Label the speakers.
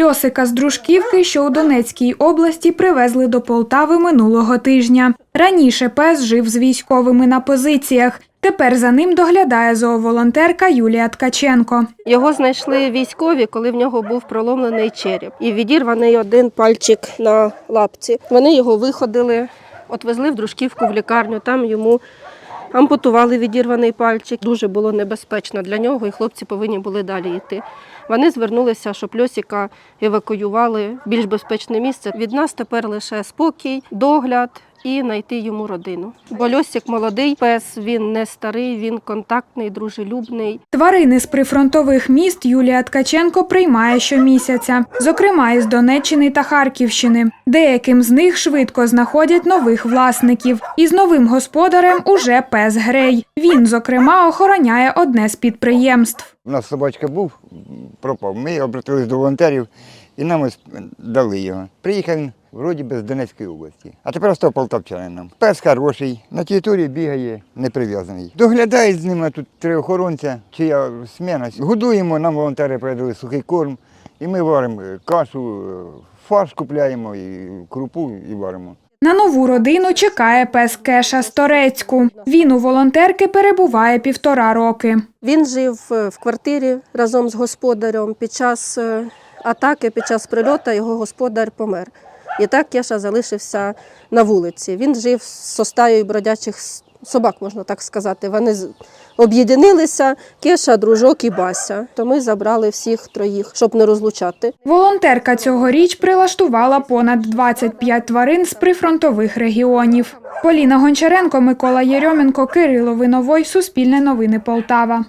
Speaker 1: Льосика з Дружківки, що у Донецькій області, привезли до Полтави минулого тижня. Раніше пес жив з військовими на позиціях. Тепер за ним доглядає зооволонтерка Юлія Ткаченко.
Speaker 2: Його знайшли військові, коли в нього був проломлений череп і відірваний один пальчик на лапці. Вони його виходили, отвезли в дружківку в лікарню. Там йому ампутували відірваний пальчик. Дуже було небезпечно для нього, і хлопці повинні були далі йти. Вони звернулися, щоб Льосіка евакуювали в більш безпечне місце. Від нас тепер лише спокій, догляд. І знайти йому родину. Бо Льосик молодий пес, він не старий, він контактний, дружелюбний.
Speaker 1: Тварини з прифронтових міст Юлія Ткаченко приймає щомісяця, зокрема із Донеччини та Харківщини. Деяким з них швидко знаходять нових власників. І з новим господарем уже пес Грей. Він, зокрема, охороняє одне з підприємств.
Speaker 3: У нас собачка був, пропав. Ми обратились до волонтерів і нам ось дали його. Приїхав він вроді би з Донецької області. А тепер став полтавчанином. Пес хороший, на території бігає, не прив'язаний. Доглядають з ними тут три охоронця, чия смена. Годуємо, нам волонтери передали сухий корм, і ми варимо кашу, фарш купляємо, і крупу і варимо.
Speaker 1: На нову родину чекає пес Кеша з Торецьку. Він у волонтерки перебуває півтора роки.
Speaker 2: Він жив е, в квартирі разом з господарем. Під час е, атаки, під час прильоту його господар помер. І так Кеша залишився на вулиці. Він жив з стаєю бродячих собак, можна так сказати. Вони об'єднилися, Кеша, дружок і Бася. То ми забрали всіх троїх, щоб не розлучати.
Speaker 1: Волонтерка цьогоріч прилаштувала понад 25 тварин з прифронтових регіонів. Поліна Гончаренко, Микола Єрьоменко, Кирило Виновой, Суспільне новини Полтава.